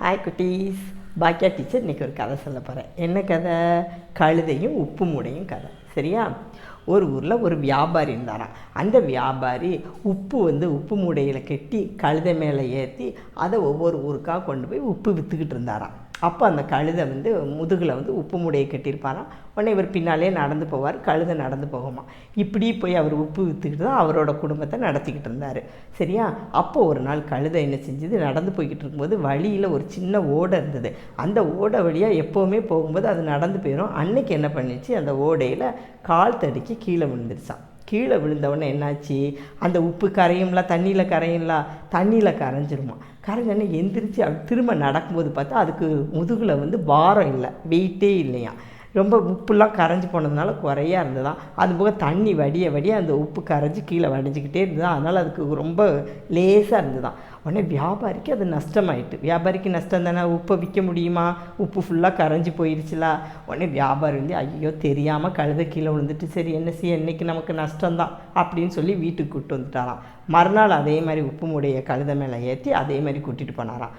Hi குட்டீஸ். பாக்கியா teacher இன்றைக்கி ஒரு கதை சொல்ல போகிறேன் என்ன கதை? கழுதையும் உப்பு மூடையும் கதை. சரியா? ஒரு ஊரில் ஒரு வியாபாரி இருந்தாராம். அந்த வியாபாரி உப்பு வந்து உப்பு மூடையில் கட்டி கழுதை மேலே ஏற்றி அதை ஒவ்வொரு ஊருக்காக கொண்டு போய் உப்பு விற்றுக்கிட்டு இருந்தாராம். அப்போ அந்த கழுதை வந்து முதுகில் வந்து உப்பு மூடையை கட்டியிருப்பாராம். உடனே இவர் பின்னாலே நடந்து போவார் கழுதை நடந்து போகுமா. இப்படி போய் அவர் உப்பு விற்றுக்கிட்டு தான் அவரோட குடும்பத்தை நடத்திக்கிட்டு இருந்தார். சரியா? அப்போ ஒரு நாள் கழுதை என்ன செஞ்சது? நடந்து போய்கிட்டு இருக்கும்போது வழியில் ஒரு சின்ன ஓடை இருந்தது. அந்த ஓடை வழியாக எப்போவுமே போகும்போது அது நடந்து போயிடும் அன்னைக்கு என்ன பண்ணிச்சு அந்த ஓடையில் கால் தடுக்கி கீழே விழுந்துருச்சான் கீழே விழுந்தவொடனே என்னாச்சு? அந்த உப்பு கரையும்ல தண்ணியில் கரையும்ல தண்ணியில் கரைஞ்சிருமா? கரைஞ்சோடனே எந்திரிச்சு அப்படி திரும்ப நடக்கும்போது பார்த்தா அதுக்கு முதுகில் வந்து பாரம் இல்லை வெயிட்டே இல்லையா? ரொம்ப உப்புலாம் கரைஞ்சி போனதுனால குறையாக இருந்ததாம் அது போக தண்ணி வடிய வடிய அந்த உப்பு கரைஞ்சி கீழே வடிஞ்சிக்கிட்டே இருந்ததா? அதனால் அதுக்கு ரொம்ப லேசாக இருந்ததாம் உடனே வியாபாரிக்கு அது நஷ்டமாயிட்டு. வியாபாரிக்கு நஷ்டம் தானே? உப்பை விற்க முடியுமா? உப்பு ஃபுல்லாக கரைஞ்சி போயிடுச்சுலா உடனே வியாபாரி வந்து ஐயோ தெரியாமல் கழுத கீழே விழுந்துட்டு சரி என்ன செய்ய இன்னைக்கு நமக்கு நஷ்டம்தான்? அப்படின்னு சொல்லி வீட்டுக்கு கூப்பிட்டு வந்துட்டாராம். மறுநாள் அதே மாதிரி உப்பு மூடைய கழுத மேலே ஏற்றி அதே மாதிரி கூட்டிகிட்டு போனாராம்.